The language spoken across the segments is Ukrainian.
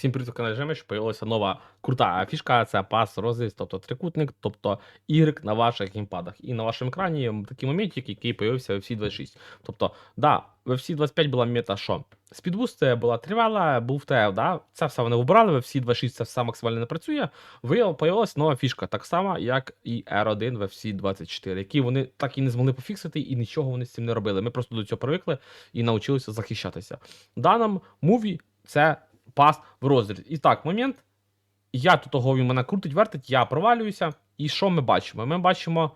Всім привіт, каналі Жемич. Появилася нова крута фішка. Це пас розріз, тобто трикутник, тобто Y на ваших геймпадах. І на вашому екрані такий моментик, який появився в FC 26. Тобто, да, в FC 25 була мета, що спідбуст була тривала, був ТФ, да? Це все вони вибрали, в FC 26 це все максимально не працює. Ви появилася нова фішка, так само, як і R1 в FC 24, які вони так і не змогли пофіксити, і нічого вони з цим не робили. Ми просто до цього привикли і навчилися захищатися. В даному муві це пас в розріз. І так, момент. Я тут того він мене крутить, вертить, я провалююся. І що ми бачимо? Ми бачимо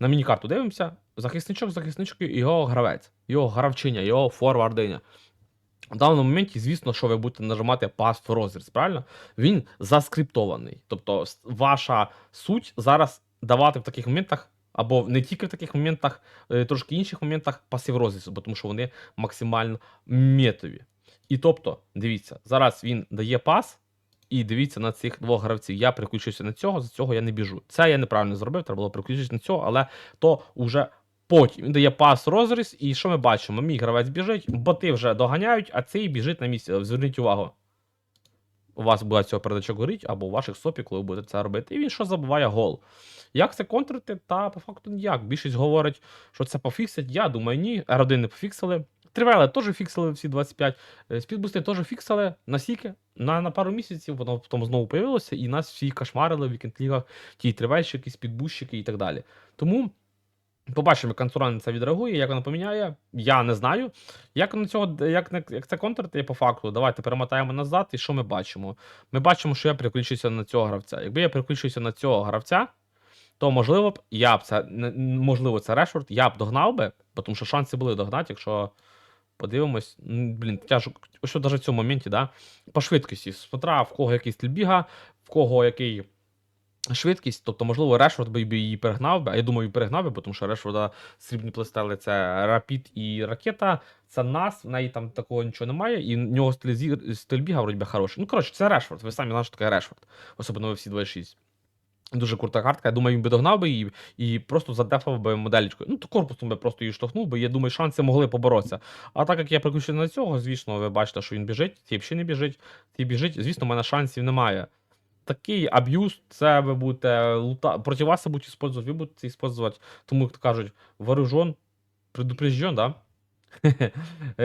на міні-карту дивимося, захисничок, і його гравець, його гравчиня, його форвардиня. В даному моменті, звісно, що ви будете нажимати пас в розріз, правильно? Він заскриптований. Тобто, ваша суть зараз давати в таких моментах, або не тільки в таких моментах, е, трошки інших моментах пасів розрізу, тому що вони максимально метові. І тобто, дивіться, зараз він дає пас, і дивіться на цих двох гравців. Я переключився на цього, за цього я не біжу. Це я неправильно зробив, треба було переключитися на цього, але то вже потім. Він дає пас розріз, і що ми бачимо? Мій гравець біжить, боти вже доганяють, а цей біжить на місці. Зверніть увагу. У вас буде цього передачок горить, або у ваших сопі, коли ви будете це робити. І він що забуває гол. Як це контрити? Та по факту ніяк. Більшість говорить, що це пофіксять. Я думаю, ні. R1 не пофіксили. Тривели теж фіксили всі 25. Е, Спідбусти теж фіксили на сіки. На, на пару місяців воно потім знову появилося, і нас всі кошмарили в вікенд-лігах, ті тривельщики, спідбущики і так далі. Тому побачимо, як концуран на це відреагує, як воно поміняє. Я не знаю. Як на цього, як, як це контрити по факту? Давайте перемотаємо назад, і що ми бачимо? Ми бачимо, що я переключився на цього гравця. Якби я переключився на цього гравця, то можливо б я б це можливо, це Решфорд, я б догнав би, тому що шанси були догнати, якщо подивимось. Блін, тяжко. Що навіть в цьому моменті, да? По швидкості. Смотря в кого який стиль біга, в кого який швидкість, тобто, можливо, Решфорд би її перегнав би, а я думаю, і перегнав би, тому що Решфорда срібні плестели це Рапід і ракета. Це нас, в неї там такого нічого немає, і в нього стиль, зі- стиль біга вроді хороший. Ну, коротше, це Решфорд. Ви самі знаєте, що таке Решфорд, особливо всі 26. Дуже крута картка. Я думаю, він би догнав би її і просто задефав би моделічкою. Ну, то корпусом би просто її штовхнув би. Я думаю, шанси могли поборотися. А так як я приключений на цього, звісно, ви бачите, що він біжить, ті взагалі не біжить, ті біжить. Звісно, в мене шансів немає. Такий аб'юз, це ви будете лута... проти вас будуть використовувати, ви будете використовувати, тому як кажуть, вооружен, предупрежден, да?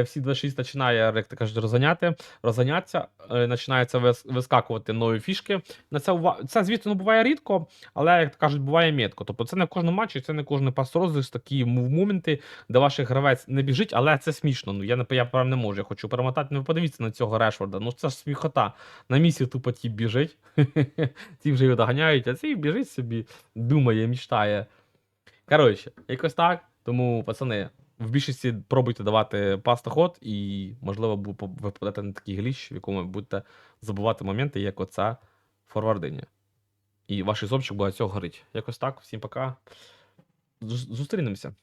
Всі 26 починає, як ти кажеш, розганяти, розганятися, е, починаються вискакувати нові фішки. На це, це, звісно, ну, буває рідко, але, як то кажуть, буває метко. Тобто це не в кожному матчі, це не кожен пас розріз, такі моменти, де ваш гравець не біжить, але це смішно. Ну, я, я прям не можу, я хочу перемотати. Ну, подивіться на цього Решфорда. Ну, це ж сміхота. На місці тупо ті біжить. Ті вже його доганяють, а цей біжить собі, думає, мічтає. Коротше, якось так. Тому, пацани, в більшості пробуйте давати пастоход, і, можливо, ви попадете на такий гліч, в якому ви будете забувати моменти, як оця форвардиня. І ваш зобчик буде цього горить. Якось так. Всім пока. Зустрінемося.